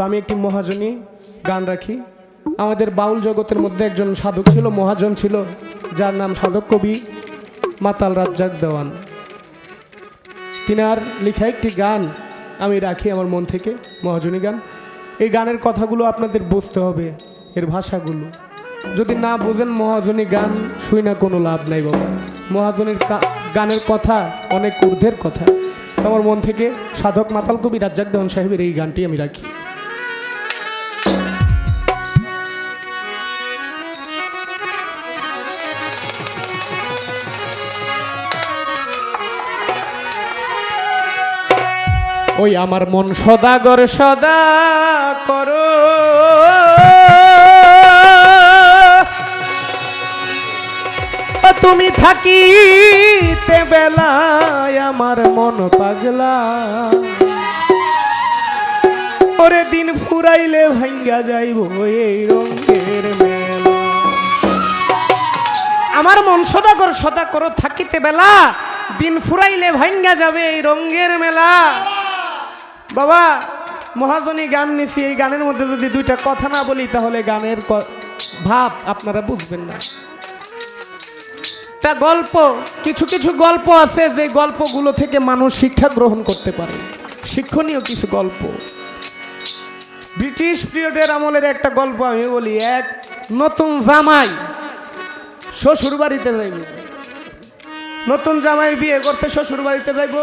তো আমি একটি মহাজনী গান রাখি। আমাদের বাউল জগতের মধ্যে একজন সাধক ছিল, মহাজন ছিল, যার নাম সাধক কবি মাতাল রাজ্জাক দেওয়ান। তিনার লেখা একটি গান আমি রাখি আমার মন থেকে, মহাজনী গান। এই গানের কথাগুলো আপনাদের বুঝতে হবে, এর ভাষাগুলো। যদি না বোঝেন মহাজনী গান, শুই না কোনো লাভ নাই বাবা। মহাজনীর গানের কথা অনেক ঊর্ধ্বের কথা। আমার মন থেকে সাধক মাতাল কবি রাজ্জাক দেওয়ান সাহেবের এই গানটি আমি রাখি। ওই আমার মন সদাগর, সদা করো। তুমি থাকিতে বেলায় আমার মন পাগলা। ওরে দিন ফুরাইলে ভাঙ্গা যাইব এই রঙের মেলা। আমার মন সদাগর, সদা করো, থাকিতে বেলা। দিন ফুরাইলে ভাঙ্গা যাবে এই রঙ্গের মেলা। বাবা, মহাজনী গান নিছি, এই গানের মধ্যে যদি দুইটা কথা না বলি, তাহলে গানের ভাব আপনারা বুঝবেন না। তা গল্প, কিছু কিছু গল্প আছে যে গল্পগুলো থেকে মানুষ শিক্ষা গ্রহণ করতে পারে। শিক্ষণীয় কিছু গল্প। ব্রিটিশ পিরিয়ডের আমলের একটা গল্প আমি বলি, এক নতুন জামাই শ্বশুর বাড়িতে যাইব। নতুন জামাই বিয়ে করতে শ্বশুর বাড়িতে যাইব।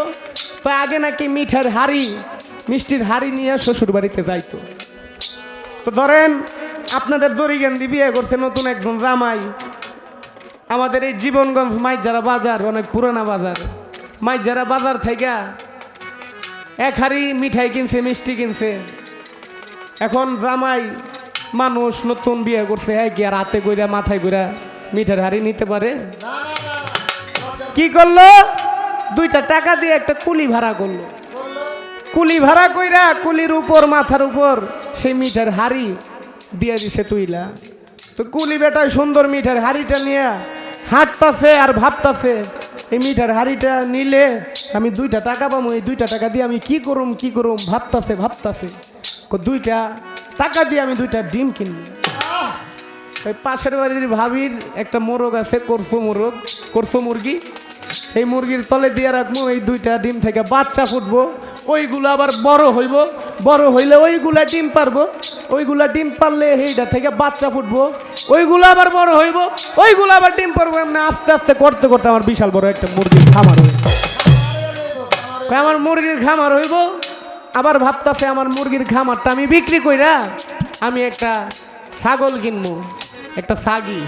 তো আগে নাকি মিঠার হাড়ি মিষ্টির হাড়ি নিয়ে শ্বশুর বাড়িতে যাইতো তো ধরেন আপনাদের দড়িগেন্দি বিয়ে করছে নতুন একজন জামাই আমাদের এই জীবনগঞ্জ মাইজারা বাজার অনেক পুরানা বাজার মাইজারা বাজার থেকে এক হাড়ি মিঠাই কিনছে মিষ্টি কিনছে এখন জামাই মানুষ নতুন বিয়ে করছে হ্যাঁ কি আর হাতে কইরা মাথায় কইরা মিঠার হাড়ি নিতে পারে কি করল দুইটা টাকা দিয়ে একটা কুলি ভাড়া করল কুলি ভাড়া কইরা কুলির উপর, মাথার উপর, সেই মিঠার হাড়ি দিয়ে দিছে তুইলা। তো কুলি বেটায় সুন্দর মিঠার হাড়িটা নিয়ে হাঁটতাছে আর ভাবতাছে, এই মিঠার হাড়িটা নিলে আমি দুইটা টাকা পাবো এই দুইটা টাকা দিয়ে আমি কি করুম কি করুম, ভাবতাছে ভাবতাছে। দুইটা টাকা দিয়ে আমি দুইটা ডিম কিনবো। ওই পাশের বাড়ির ভাবির একটা মোরগ আছে করছ মোরগ করছ মুরগি। এই মুরগির তলে দিয়ে রাখব, এই দুইটা ডিম থেকে বাচ্চা ফুটবো। ওইগুলো আবার বড় হইব। বড় হইলে ওইগুলা ডিম পারব। ওইগুলা ডিম পারলে এইটা থেকে বাচ্চা ফুটবো। ওইগুলো আবার বড় হইব। ওইগুলো আবার ডিম পারব। এমনি আস্তে আস্তে করতে করতে আমার বিশাল বড় একটা মুরগির খামার হইব। আমার মুরগির খামার হইব? আবার ভাবতাছে আমার মুরগির খামারটা আমি বিক্রি কইরা আমি একটা ছাগল কিনবো, একটা ছাগি।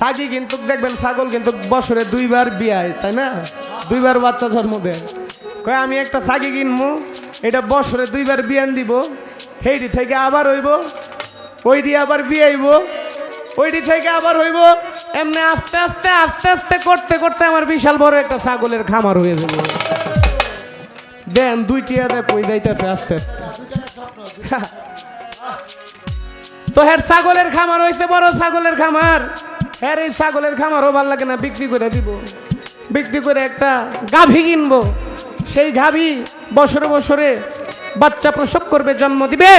ছাগি কিন্তু দেখবেন ছাগল কিন্তু বছরে দুইবার বিয়ায়, তাই না? দুইবার বাচ্চা জন্ম দেয়। কয়, আমি একটা ছাগি কিনবো এটা বছরে দুইবার বিয়ান দিব সেইটি থেকে আবার হইব, ওইটি আবার বিয়াইব, ওইটি থেকে আবার হইব, এমনি আস্তে আস্তে আস্তে আস্তে করতে করতে আমার বিশাল বড় একটা ছাগলের খামার হয়ে যাবে। দেন দুইটি আদে কই যাইতেছে আস্তে আস্তে। তো হ্যাঁ ছাগলের খামার হয়েছে বড় ছাগলের খামার। হ্যাঁ এই ছাগলের খামারও ভালো লাগে না, বিক্রি করে দিব। বিক্রি করে একটা গাভী কিনবো। সেই গাভী বছরে বছরে বাচ্চা প্রসব করবে, জন্ম দিবে।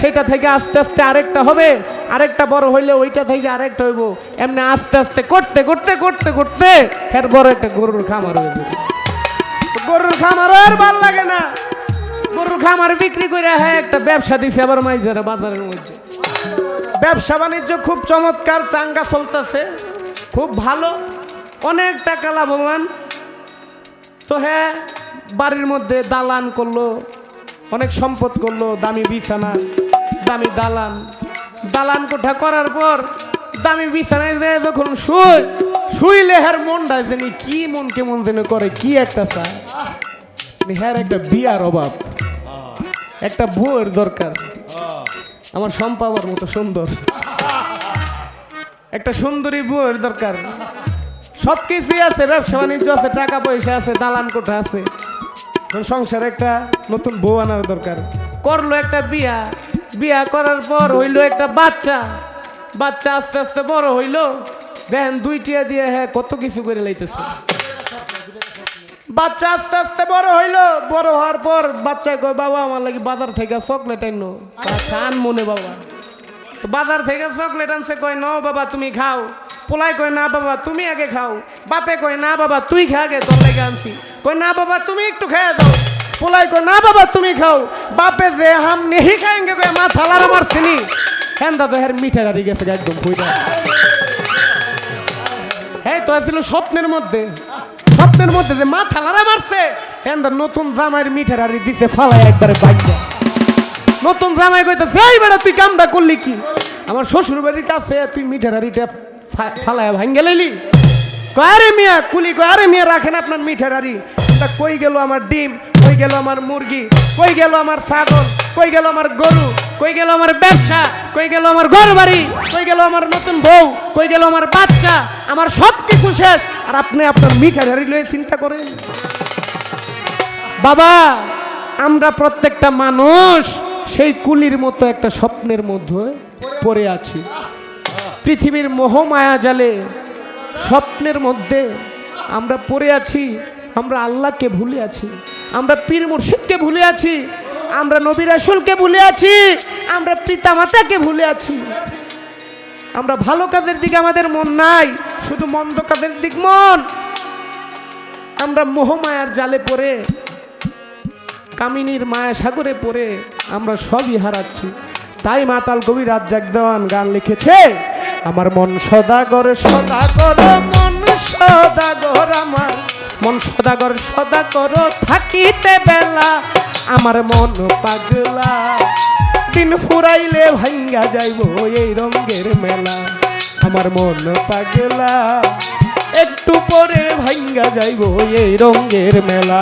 সেটা থেকে আস্তে আস্তে আরেকটা হবে, আরেকটা বড় হইলে ওইটা থেকে আরেকটা হইব। এমনি আস্তে আস্তে করতে করতে করতে করতে হ্যাঁ বড় একটা গরুর খামার হয়ে যাবে। গরুর খামার আর ভালো লাগে না। গরুর খামার বিক্রি করে হ্যাঁ একটা ব্যবসা দিছে আবার মাইজারা বাজারের মধ্যে। ব্যবসা বাণিজ্য খুব চমৎকার, চাঙ্গা চলতেছে, খুব ভালো, অনেক টাকা লাভবান। তো হ্যাঁ বাড়ির মধ্যে দালান করল, অনেক সম্পদ করল, দামি বিছানা, দামি দালান। দালান কোঠা করার পর দামি বিছানায় যায় যখন শুই, শুইলে হ্যার মনটা জানি কি মন কেমন যেন করে, কি একটা চায়। হ্যার একটা বিয়ার অভাব। একটা বউয়ের দরকার। আমার সম্পাবার মতো সুন্দর। একটা সুন্দরী বউয়ের দরকার। সব কিছুই আছে, ব্যবসা বাণিজ্য আছে, টাকা পয়সা আছে, দালান কোঠা আছে। সংসারে একটা নতুন বউ আনার দরকার। করল একটা বিয়া। বিয়া করার পর হইল একটা বাচ্চা। বাচ্চা আস্তে আস্তে বড় হইল। দেন দুইটিয়া দিয়ে হ্যাঁ কত কিছু করে লাইতেছে। বাচ্চা আস্তে আস্তে বড় হইল, বড় হওয়ার পর বাচ্চা কয়, বাবা, আমার লাগি বাজার থেকে চকলেট আনো আচ্ছা আন মনে বাবা। বাজার থেকে চকলেট আনছে, কয় ন বাবা, তুমি খাও। পোলাই কয়, না বাবা, তুমি আগে খাও। বাপে কয়, না বাবা, তুই খা আগে, তোর লেগে আনছি। কয়, না বাবা, তুমি একটু খেয়ে দাও। পোলাই কয়, না বাবা, তুমি খাও। বাপে যে হাম নেহি খাएंगे কয় মা থালার আমার চিনি। হ্যাঁ দাদা হ্যাঁ মিঠা গাড়ি গেছে একদম ফুইটা হ্যাঁ তো ছিল স্বপ্নের মধ্যে। স্বপ্নের মধ্যে যে মাথা থালারা মারছে হ্যাঁ নতুন জামাইয়ের মিঠার হাড়ি দিতে ফালাই একবারে বাইকটা নতুন জামাই কইতেছে, এই বেড়া তুই কামটা করলি কি? আমার শ্বশুর বাড়ির কাছে তুই মিঠার হাড়িটা ফালায়া ভাঙ্গে কয় আরে মিয়া, কুলি কয়? আরে মিয়া, রাখেন আপনার মিঠার তা কই গেল আমার ডিম? কই গেল আমার মুরগি? কই গেল আমার ছাগল? কই গেল আমার গরু? কই গেল আমার ব্যবসা? কই গেল আমার ঘর বাড়ি কই গেল আমার নতুন বউ? কই গেল আমার বাচ্চা? আমার সব কিছু শেষ। আর আপনি আপনার মিঠার হাড়ি লয়ে চিন্তা করেন। বাবা, আমরা প্রত্যেকটা মানুষ সেই কুলির মতো একটা স্বপ্নের মধ্যে পড়ে আছি। পৃথিবীর মোহমায়া জালে স্বপ্নের মধ্যে আমরা পড়ে আছি, আমরা আল্লাহকে ভুলে আছি। আমরা পীর মুর্শিদকে ভুলে আছি, আমরা নবী রাসূলকে ভুলে আছি, আমরা পিতা মাতাকে ভুলে আছি। আমরা ভালো কাজের দিকে আমাদের মন নাই, শুধু মন্দ কাজের দিক মন। আমরা মোহমায়ার জালে পড়ে, কামিনীর মায়া সাগরে পড়ে, আমরা সবই হারাচ্ছি। তাই মাতাল কবি রাজ্জাক দেওয়ান গান লিখেছে, আমার মন সদাগর সদাগর, মন সদাগর আমার। মন সদাগর সদাগর থাকিতে বেলা, আমার মন পাগলা। দিন ফুরাইলে ভাঙ্গা যাইব এই রঙ্গের মেলা, আমার মন পাগলা। একটু পরে ভাঙ্গা যাইব এই রঙ্গের মেলা।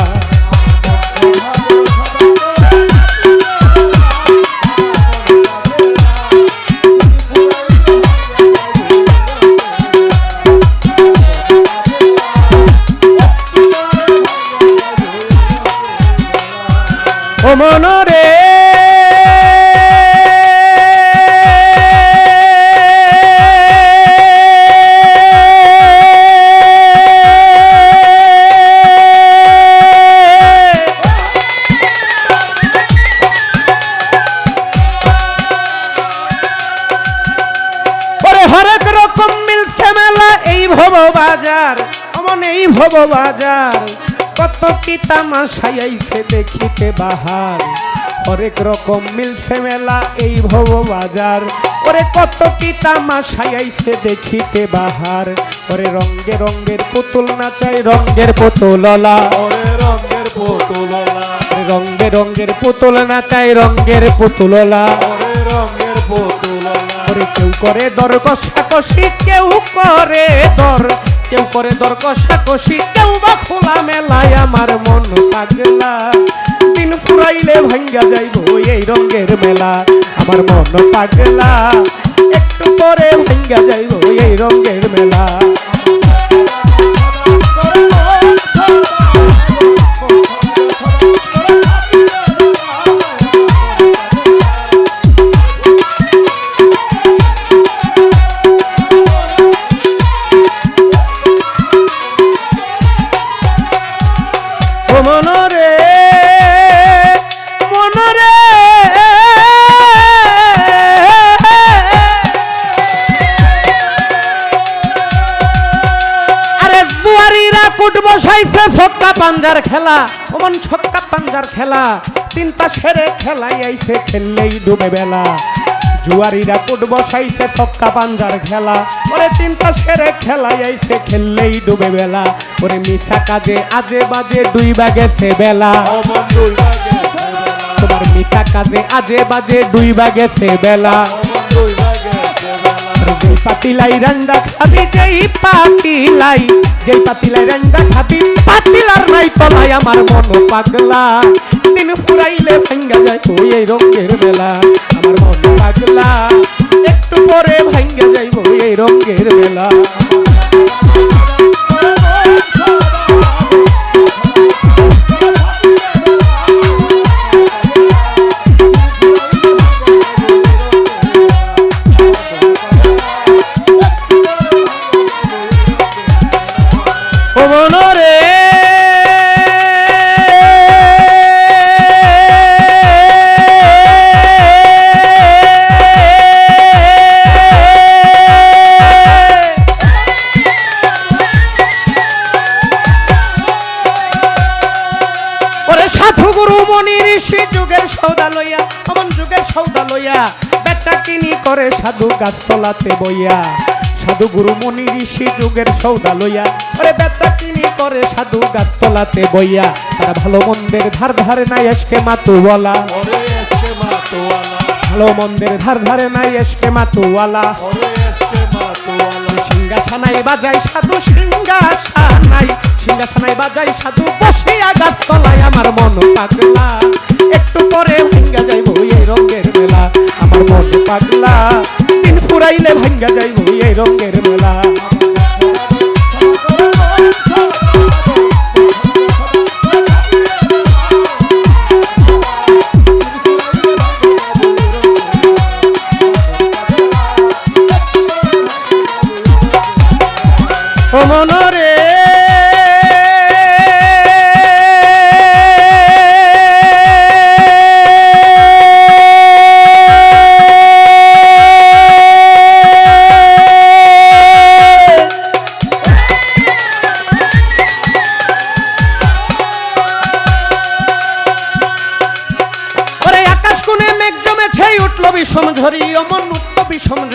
বাজার। কত কি তামাশাই আইছে দেখিতে বাহার। হরেক রকম মিলছে মেলা এই ভব বাজার। ওরে কত কি তামাশাই আইছে দেখিতে বাহার। ওরে রঙ্গে রঙ্গের পুতুল নাচাই রঙ্গের পুতুললা। ওরে রঙের পুতুললা। রঙ্গে রঙ্গের পুতুল নাচাই রঙ্গের পুতুললা। ওরে রঙের পুতুললা। করে কেউ করে দর, কষাকষি কেউ করে দর। কেউ করে দর, কষাকষি কেউ বা খোলা মেলায়, আমার মন পাগলা। দিন ফুরাইলে ভাঙ্গা যাইব এই রঙের মেলা, আমার মন পাগলা। একটু পরে ভাঙ্গা যাইব এই রঙের মেলা। পাঞ্জার খেলা, ওমন ছক্কা পাঞ্জার খেলা। তিনটা সেরে খেলাই আইছে খেললেই ডুবে বেলা। জুয়ারিরা কুট বসাইছে ছক্কা পাঞ্জার খেলা। ওরে তিনটা সেরে খেলাই আইছে খেললেই ডুবে বেলা। ওরে মিশা কাজে আজে বাজে দুই বাগেছে বেলা। অমন তোমার মিশা কাজে আজে বাজে দুই বেলা অমন দুই ভাগে আরে যেই পাতিলাই রান্ডা খাবি যেই পাতিলাই যেই পাতিলাই রান্ডা খাবি পাতিলার নাই তলায় আমার মন পাগলা দিন ফুরাইলে ভাঙ্গা যায় ওই এই রঙের বেলা আমার মন পাগলা একটু পরে ভাঙ্গা যাইব এই রঙের মেলা সৌদা লইয়া অমন যুগের সৌদা লইয়া বেচা কিনি করে সাধু গাছতলাতে বইয়া। সাধু গুরু মনি ঋষি যুগের সৌদা লইয়া ওরে বেচা কিনি করে সাধু গাছতলাতে বইয়া। তারা ভালো মন্দের ধার ধারে নাই এসকে মাতু বলা ওরে এসকে মাতোয়ালা ভালো মন্দের ধার ধারে নাই এসকে মাতুওয়ালা। সিংহাসানাই বাজাই সাধু সিংহাসানাই সিংহাসানাই বাজাই সাধু বসিয়া গাছ তলায় আমার মন পাগলা। একটু পরে ভাঙ্গা যাইব এই রঙের মেলা। আমার মন পাগলা, দিন ফুরাইলে ভাঙ্গা যাইব এই রঙের মেলা।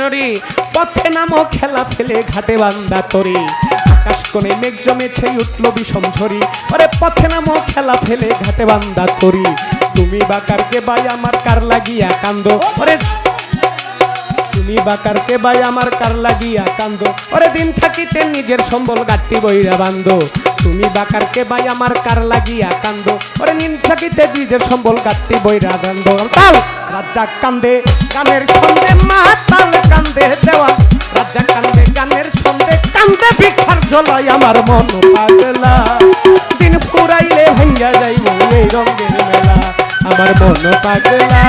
বিষম পথে নামো, খেলা ফেলে ঘাটে বান্দা তরি। আকাশ কোণে মেঘ জমেছে, উঠল বিষম ঝরি। ওরে, পথে নামো, খেলা ফেলে ঘাটে বান্দা তরি। তুমি বাকারকে বাই, আমার কার লাগিয়া কান্দ? ওরে, তুমি বাকারকে বাই, আমার কার লাগিয়া কান্দ? ওরে, দিন থাকিতে নিজের সম্বল গাটি বইরা বান্ধ। তুমি বাকারকে বাই আমার কার লাগিয়া কান্দ? ওরে দিন থাকিতে নিজের সম্বল গাটি বইরা বান্ধ তাল, রাজা কান্দে গানের ছন্দে, মাতাল কান্দে দেওয়া। রাজা কান্দে গানের ছন্দে, কান্দে ভিক্ষার ঝোলাই আমার মন পাগলা। দিন ফুরাইলে ভাঙ্গা যাইব এই রঙের মেলা। আমার মন পাগলা।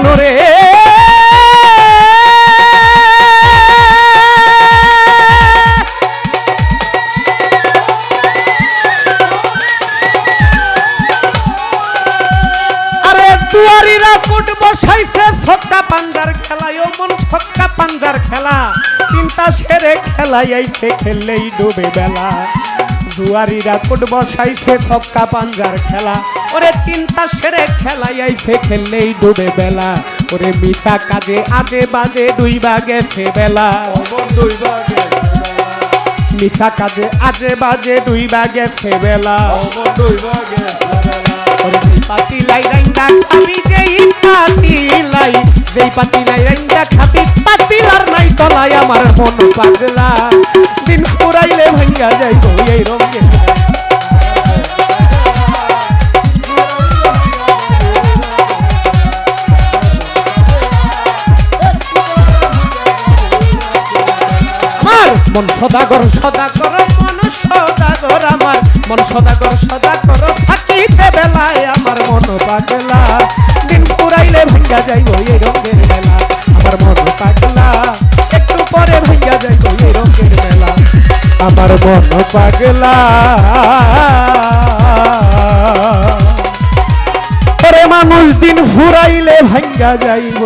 মনরে আরে দুয়ারিরা কুট বসাইছে ছক্কা পাঞ্জার খেলায় মন ছক্কা পাঞ্জার খেলা। তিনটা সেরে খেলাই আইছে খেললেই ডুবে বেলা। দুয়ারিরা কুট বসাইছে ছক্কা পাঞ্জার খেলা। ওরে তিনটা সেরে খেলাই আইছে, খেললেই ডুবে বেলা। ওরে মিশা কাজে আজে বাজে দুই বেলা অমন দুই ভাগে মিশা কাজে আজে বাজে দুই বাগেছে বেলা। অমন দুই ভাগে পাতি লাই রাইন্দা খাবি, যেই পাতি লাই যেই পাতি লাই রাইন্দা খাবি পাতি আর নাই তলায় আমার মন পাগলা। দিন পুরাইলে ভাঙ্গা যাই এই রঙে। মন সদাগর সদাগর, মন সদাগর আমার। মন সদাগর সদাগর থাকিতে বেলায় আমার মন পাগলা। আমার মন পাগলা। মানুষ দিন ফুরাইলে ভাঙ্গা যাইব